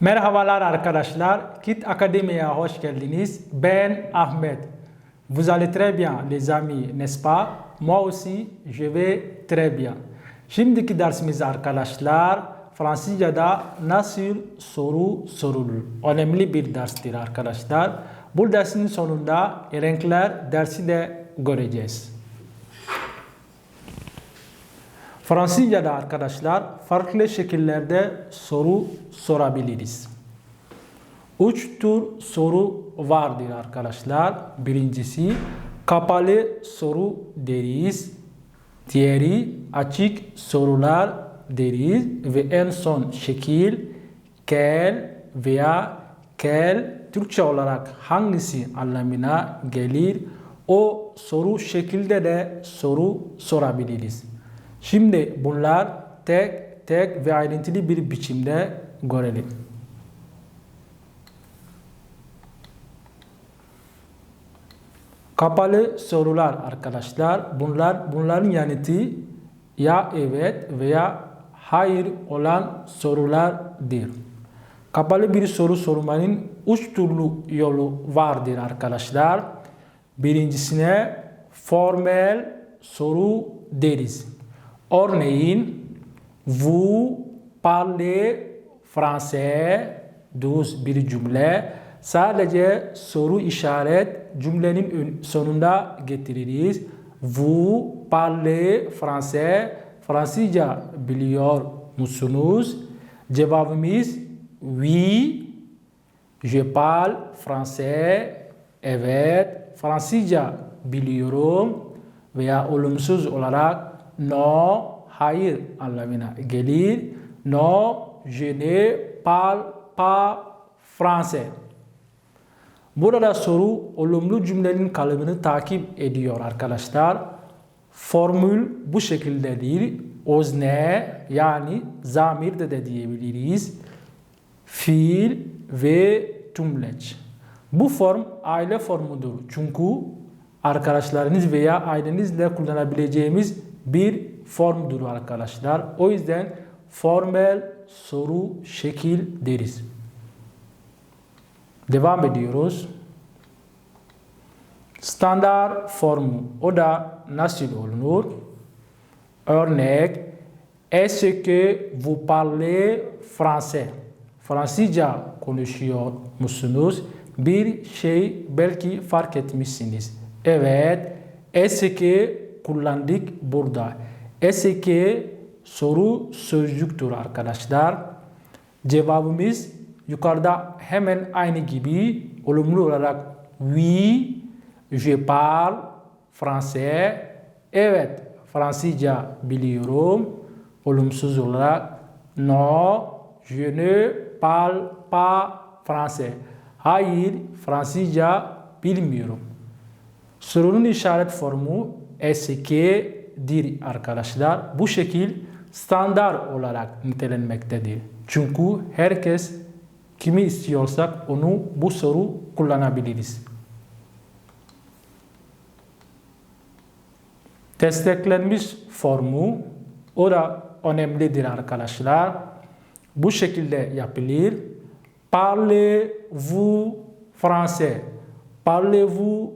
Merhabalar arkadaşlar. Kit Akademi'ye hoş geldiniz. Ben Ahmet. Vous allez très bien les amis, n'est-ce pas? Moi aussi, je vais très bien. Şimdiki dersimiz arkadaşlar Fransızca'da nasıl soru sorulur? Önemli bir derstir arkadaşlar. Bu dersin sonunda renkler dersi de göreceğiz. Fransızca'da arkadaşlar farklı şekillerde soru sorabiliriz. Üç tür soru vardır arkadaşlar. Birincisi kapalı soru deriz. Diğeri açık sorular deriz. Ve en son şekil kel veya kel Türkçe olarak hangisi anlamına gelir? O soru şekilde de soru sorabiliriz. Şimdi bunlar tek tek ve ayrıntılı bir biçimde görelim. Kapalı sorular arkadaşlar. Bunlar bunların yanıtı ya evet veya hayır olan sorulardır. Kapalı bir soru sormanın üç türlü yolu vardır arkadaşlar. Birincisine formel soru deriz. Örneğin vous parlez français düz bir cümle sadece soru işaret cümlenin sonunda getiririz. Vous parlez français Fransızca biliyor musunuz? Cevabımız oui je parle français evet Fransızca biliyorum veya olumsuz olarak no hayır anlamına gelir. No je ne parle pas français. Burada soru olumlu cümlenin kalıbını takip ediyor arkadaşlar. Formül bu şekildedir. Özne yani zamir de, de diyebiliriz. Fiil ve tümleç. Bu form aile formudur. Çünkü arkadaşlarınız veya ailenizle kullanabileceğimiz bir formdur arkadaşlar. O yüzden formel soru şekil deriz. Devam ediyoruz. Standart formu o da nasıl olunur? Örnek Est-ce que vous parlez français? Fransızca konuşuyor musunuz? Bir şey belki fark etmişsiniz. Evet. Est-ce que kullandık burada. Est-ce que soru sözcüktür arkadaşlar. Cevabımız yukarıda hemen aynı gibi olumlu olarak oui, je parle français. Evet, Fransızca biliyorum. Olumsuz olarak no, je ne parle pas français. Hayır, Fransızca bilmiyorum. Sorunun işaret formu SK dir arkadaşlar. Bu şekil standart olarak nitelenmektedir. Çünkü herkes kimi istiyorsak onu bu soru kullanabiliriz. Desteklenmiş formu o da önemlidir arkadaşlar. Bu şekilde yapılır. Parlez-vous français? Parlez-vous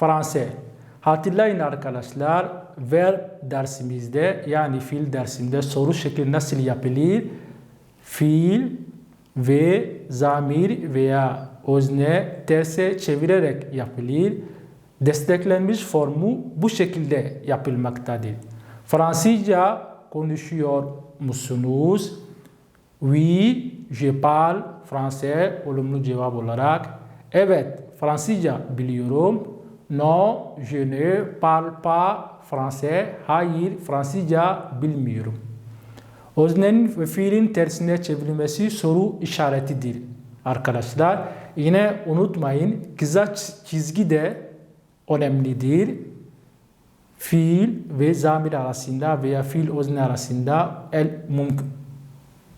français? Hatırlayın arkadaşlar, verb dersimizde yani fiil dersinde soru şekli nasıl yapılır? Fiil ve zamir veya özne terse çevirerek yapılır. Desteklenmiş formu bu şekilde yapılmaktadır. Fransızca konuşuyor musunuz? Oui, je parle français olumlu cevap olarak. Evet, Fransızca biliyorum. Non, je ne parle pas français. Hayır, Fransızca bilmiyorum. Öznenin ve fiilin tersine çevrilmesi soru işaretidir arkadaşlar. Yine unutmayın kısa çizgi de önemlidir. Fiil ve zamir arasında veya fiil özne arasında el mümkün.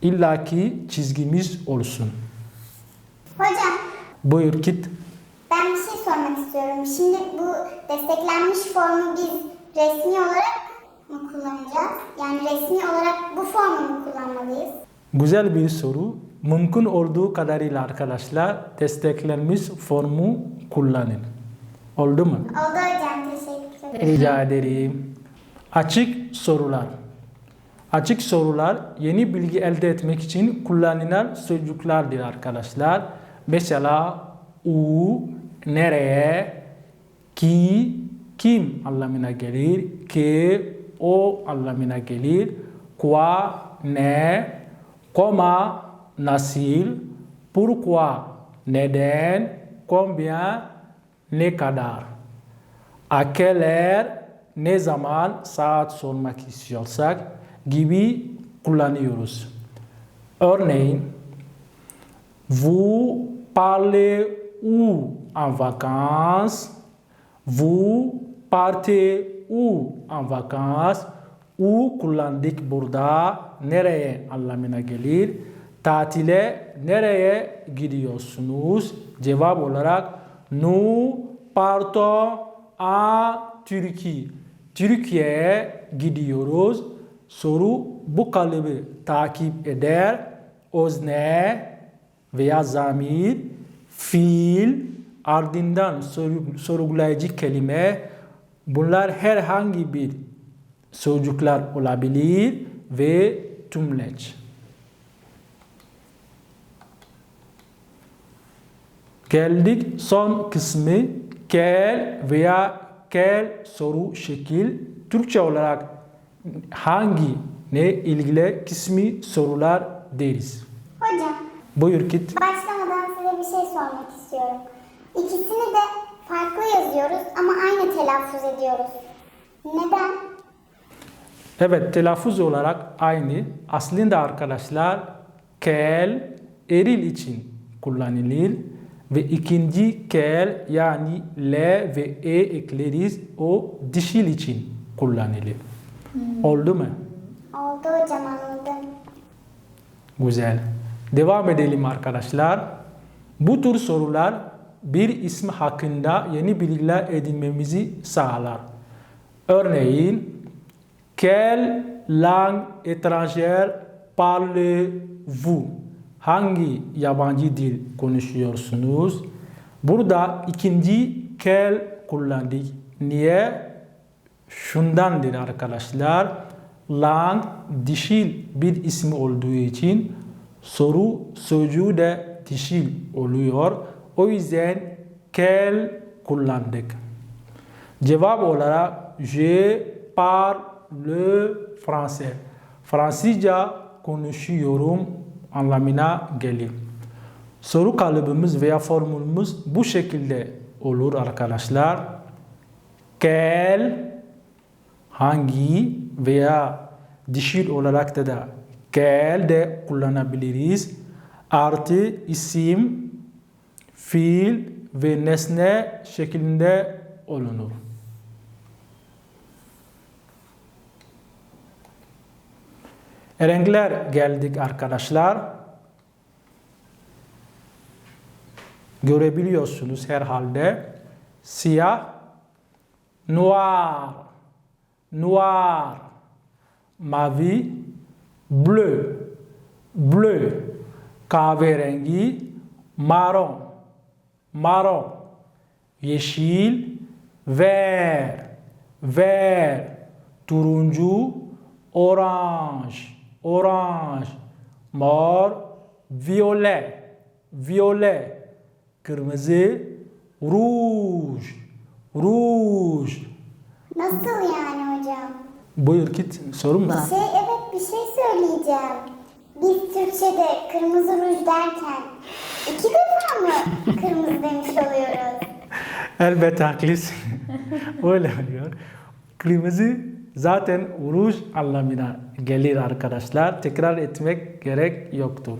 İlla ki çizgimiz olsun. Hocam Buyur git. Ben bir şey sormak istiyorum. Şimdi bu desteklenmiş formu biz resmi olarak mı kullanacağız? Yani resmi olarak bu formu mu kullanmalıyız? Güzel bir soru. mümkün olduğu kadarıyla arkadaşlar desteklenmiş formu kullanın. Oldu mu? Oldu hocam teşekkür ederim. Rica ederim. Açık sorular. Açık sorular yeni bilgi elde etmek için kullanılan sözcüklerdir arkadaşlar. Mesela u, nereye, ki, kim anlamına gelir, ki, o anlamına gelir, kwa, ne, koma, nasıl, pourquoi, neden, combien, ne kadar. A quelle ne zaman, saat sormak istiyorsak gibi kullanıyoruz. Örneğin, vous parlez où en vacances? Vous partez où en vacances? U kullandık burada nereye anlamına gelir. Tatile nereye gidiyorsunuz? Cevap olarak nous partons en Türkiye. Türkiye'ye gidiyoruz. Soru bu kalıbı takip eder. Özne veya zamir, fiil, ardından sorgulayıcı kelime. Bunlar herhangi bir sözcükler olabilir ve tümleç. Geldik son kısmı kel veya kel soru şekil. Türkçe olarak hangi ne ilgili kısmı sorular deriz. Hocam Buyur git. başlamadan size bir şey sormak istiyorum. İkisini de farklı yazıyoruz ama aynı telaffuz ediyoruz. Neden? Evet telaffuz olarak aynı. Aslında arkadaşlar kel eril için kullanılır ve ikinci kel yani l ve e ekleriz o dişil için kullanılır. Oldu mu? Oldu hocam anladım. Güzel. Devam edelim arkadaşlar. Bu tür sorular bir isim hakkında yeni bilgiler edinmemizi sağlar. Örneğin, quelle langue étrangère parlez-vous? Hangi yabancı dil konuşuyorsunuz? Burada ikinci kel kullandık. Niye? Şundandır arkadaşlar. Lang dişil bir isim olduğu için soru sözcüğü de dişil oluyor. O yüzden kel kullandık. Cevap olarak je parle français. Fransızca konuşuyorum anlamına gelir. Soru kalıbımız veya formülümüz bu şekilde olur arkadaşlar. Quel hangi veya dişil olarak da da quel de kullanabiliriz. Artı isim, fiil ve nesne şeklinde olunur. Renkler geldik arkadaşlar. Görebiliyorsunuz herhalde. Siyah, noir, noir, mavi, bleu, bleu, kahverengi, marron, marron, yeşil, vert, vert, turuncu, orange, orange, mor, violet, violet, kırmızı, rouge, rouge. Nasıl yani hocam? Buyur git sorun mu? Şey evet bir şey söyleyeceğim. Biz Türkçe'de kırmızı ruj derken iki defa mı kırmızı demiş oluyoruz? Elbette haklısın. Öyle oluyor. Kırmızı zaten ruj anlamına gelir arkadaşlar. Tekrar etmek gerek yoktur.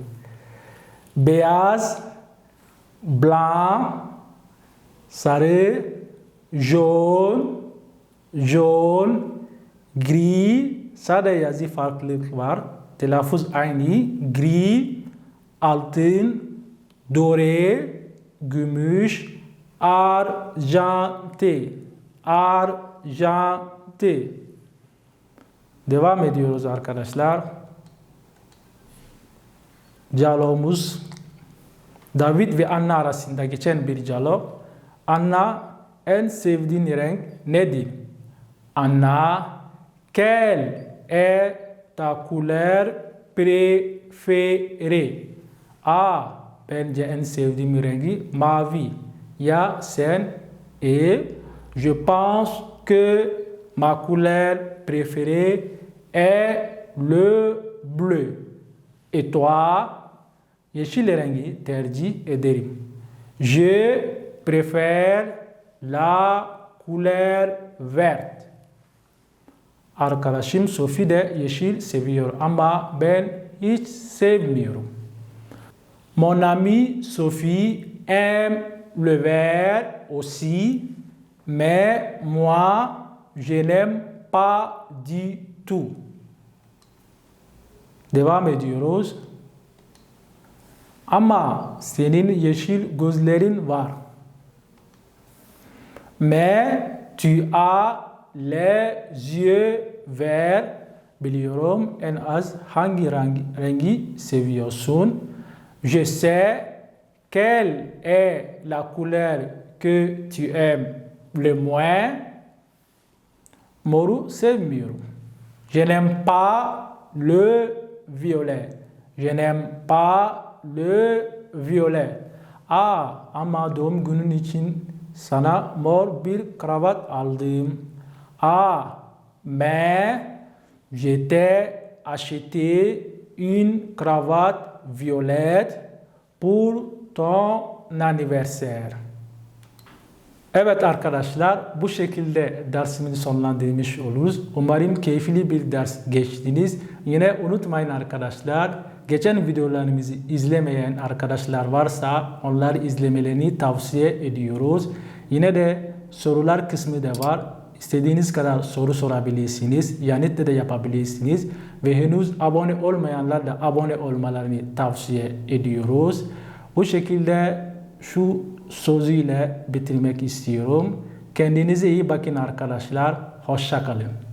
Beyaz, blanc, sarı, jaune, jaune, gri, sadece yazı farklılık var. Telaffuz aynı. Gri, altın, dore, gümüş, arjanté, arjanté. Devam ediyoruz arkadaşlar. diyalogumuz David ve Anna arasında geçen bir diyalog. Anna en sevdiğin renk nedir? Anna, quelle est ta couleur préférée? A. Bence en sevdiğim rengi mavi. Ya sen? Et je pense que ma couleur préférée est le bleu. Et toi? Yeşil rengi tercih ederim. Je préfère la couleur verte. Arkadaşım Sophie de yeşil seviyor ama ben hiç sevmiyorum. Mon amie Sophie aime le vert aussi, mais moi je n'aime pas du tout. Devam ediyoruz. Ama senin yeşil gözlerin var. Mais tu as les yeux verts. Biliyorum en az hangi rengi, rengi seviyorsun. Je sais quelle est la couleur que tu aimes le moins. Moru sevmiyorum. Je n'aime pas le violet. Je n'aime pas le violet. Aa ama doğum günün için sana mor bir kravat aldım. Aa mais je t'ai acheté une cravate violette pour ton anniversaire. Evet arkadaşlar bu şekilde dersimizi sonlandırmış oluruz. Umarım keyifli bir ders geçtiniz. Yine unutmayın arkadaşlar geçen videolarımızı izlemeyen arkadaşlar varsa onları izlemelerini tavsiye ediyoruz. Yine de sorular kısmı da var. İstediğiniz kadar soru sorabilirsiniz. Yanıt da yapabilirsiniz. Ve henüz abone olmayanlar da abone olmalarını tavsiye ediyoruz. Bu şekilde şu sözüyle bitirmek istiyorum. Kendinize iyi bakın arkadaşlar. Hoşça kalın.